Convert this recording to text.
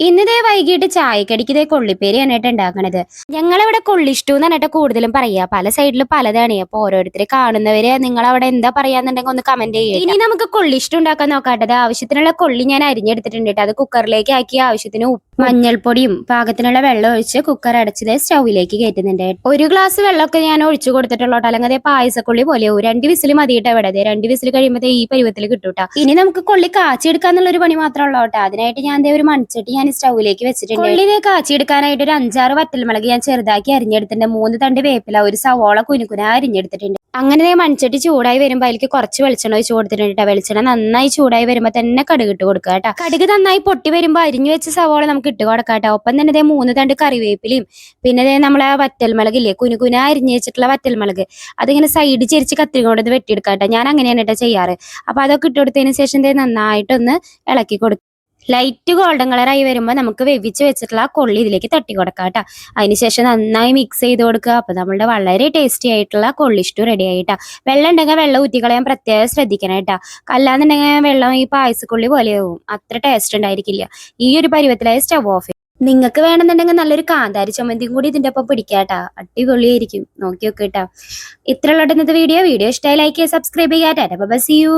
ഇന്നതേ വൈകിട്ട് ചായക്കടിക്കതേ കൊള്ളിപ്പേരി കേട്ടോ ഉണ്ടാക്കണത് ഞങ്ങളിവിടെ കൊള്ളിഷ്ടു എന്ന് പറഞ്ഞിട്ട് കൂടുതലും പറയാ. പല സൈഡിലും പലതാണ്. അപ്പൊ ഓരോരുത്തരെ കാണുന്നവരെ നിങ്ങൾ അവിടെ എന്താ പറയാന്നുണ്ടെങ്കിൽ ഒന്ന് കമന്റ് ചെയ്യുക ഇനി നമുക്ക് കൊള്ളിഷ്ടു ഉണ്ടാക്കാൻ നോക്കാട്ടത് ആവശ്യത്തിനുള്ള കൊള്ളി ഞാൻ അരിഞ്ഞെടുത്തിട്ടുണ്ട് അത് കുക്കറിലേക്ക് ആക്കി ആവശ്യത്തിന് ഉപ്പ് മഞ്ഞൾപ്പൊടിയും പാകത്തിനുള്ള വെള്ളം ഒഴിച്ച് കുക്കർ അടച്ചത് സ്റ്റൗവിലേക്ക് കയറ്റുന്നുണ്ട്. ഒരു ഗ്ലാസ് വെള്ളമൊക്കെ ഞാൻ ഒഴിച്ചു കൊടുത്തിട്ടുള്ളൂ അല്ലെങ്കിൽ അതേ പായസക്കൊള്ളി പോലെ. രണ്ട് വിസിൽ മതിയിട്ട് ഇവിടെ. രണ്ട് വിസിൽ കഴിയുമ്പോൾ ഈ പരുവത്തിൽ കിട്ടൂട്ടാ ഇനി നമുക്ക് കൊള്ളി കാച്ചിയെടുക്കാന്നുള്ള ഒരു പണി മാത്രമേ ഉള്ളൂ കേട്ടോ. അതിനായിട്ട് ഞാൻ ഒരു മൺചട്ടി ഞാൻ സ്റ്റൗവിലേക്ക് വെച്ചിട്ടുണ്ട്. കൊള്ളി ദേ കാച്ചിയെടുക്കാനായിട്ട് ഒരു അഞ്ചാറ് വറ്റൽമുളക് ഞാൻ ചെറുതാക്കി അരിഞ്ഞെടുത്തിട്ടുണ്ട്. മൂന്ന് തണ്ട് വേപ്പില ഒരു സവോള കുനുകുന അരിഞ്ഞെടുത്തിട്ടുണ്ട്. അങ്ങനെ മൺചട്ടി ചൂടായി വരുമ്പോൾ അതിലേക്ക് കുറച്ച് വെളിച്ചെണ്ണ ഒഴിച്ച് കൊടുത്തിട്ടുണ്ട് ട്ടോ. വെളിച്ചെണ്ണ നന്നായി ചൂടായി വരുമ്പോൾ തന്നെ കടുക് ഇട്ട് കൊടുക്കുക കേട്ടോ കടുക് നന്നായി പൊട്ടി വരുമ്പോൾ അരിഞ്ഞു വെച്ച സവോള നമുക്ക് ഇട്ട് കൊടുക്കാം കേട്ടോ ഒപ്പം തന്നെ ദേ മൂന്ന് തണ്ട് കറിവേപ്പിലയും പിന്നെ ഇതേ നമ്മളെ വറ്റൽമുളക് ഇല്ലേ കുനുകുന അരിഞ്ഞു വെച്ചിട്ടുള്ള വറ്റൽമുളക് അതിങ്ങനെ സൈഡ് ചെരിച്ച് കത്തിരി കൊണ്ട് ഇത് വെട്ടിയെടുക്കാം കേട്ടോ ഞാൻ അങ്ങനെയാണ് കേട്ടോ ചെയ്യാറ്. അപ്പൊ അതൊക്കെ ഇട്ട് കൊടുത്തതിന് ശേഷം ദേ നന്നായിട്ടൊന്ന് ഇളക്കി കൊടുക്കും. ലൈറ്റ് ഗോൾഡൻ കളറായി വരുമ്പോൾ നമുക്ക് വെവിച്ച് വെച്ചിട്ടുള്ള ആ കൊള്ളി ഇതിലേക്ക് തട്ടി കൊടുക്കാം കേട്ടോ അതിനുശേഷം നന്നായി മിക്സ് ചെയ്ത് കൊടുക്കുക. അപ്പോൾ നമ്മളുടെ വളരെ ടേസ്റ്റി ആയിട്ടുള്ള കൊള്ളിഷ്ടു റെഡി ആയിട്ടാ. വെള്ളം ഉണ്ടെങ്കിൽ വെള്ളം ഊറ്റിക്കളയാൻ പ്രത്യേകം ശ്രദ്ധിക്കണം കേട്ടോ. അല്ലാന്നുണ്ടെങ്കിൽ വെള്ളം ഈ പായസക്കൊള്ളി ആവും. അത്ര ടേസ്റ്റ് ഉണ്ടായിരിക്കില്ല. ഈ ഒരു പരുവത്തിലായ സ്റ്റവ് ഓഫ് നിങ്ങൾക്ക് വേണമെന്നുണ്ടെങ്കിൽ നല്ലൊരു കാന്താരി ചമ്മന്തിയും കൂടി ഇതിന്റെ ഒപ്പം പിടിക്കാട്ടാ അടിപൊളിയായിരിക്കും. നോക്കി നോക്കിട്ടാ ഇത്ര ഉള്ളത് വീഡിയോ വീഡിയോ ഇഷ്ടമായി ലൈക്ക് ചെയ്യുക സബ്സ്ക്രൈബ് ചെയ്യാട്ടാ ബസ് യു